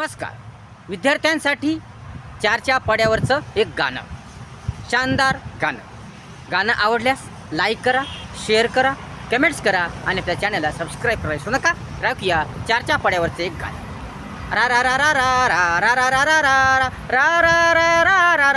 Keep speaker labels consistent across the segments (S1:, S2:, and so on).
S1: नमस्कार विद्यार्थ्यांसाठी चारच्या पड्यावरचं एक गाणं शानदार गाणं गाणं आवडल्यास लाईक करा शेअर करा कमेंट्स करा आणि आपल्या चॅनलला सबस्क्राईब करा विसरू नका राखूया चारच्या पड्यावरचं एक गाणं रा रा रा रा रा रा रा रा रा रा रा रा रा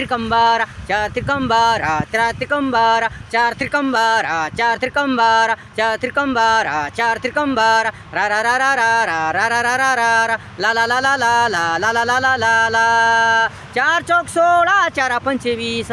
S1: त्रिकंबारा चार त्रिकंबारा चार त्रिकंबारा चार त्रिकंबारा चार त्रिकंबारा चार त्रिकंबारा चार त्रिकंबारा रा रा रा रा रा रा रा रा रा रा रा रा ला ला ला ला ला ला ला ला ला ला ला चार चौक सोळा चार पंचवीस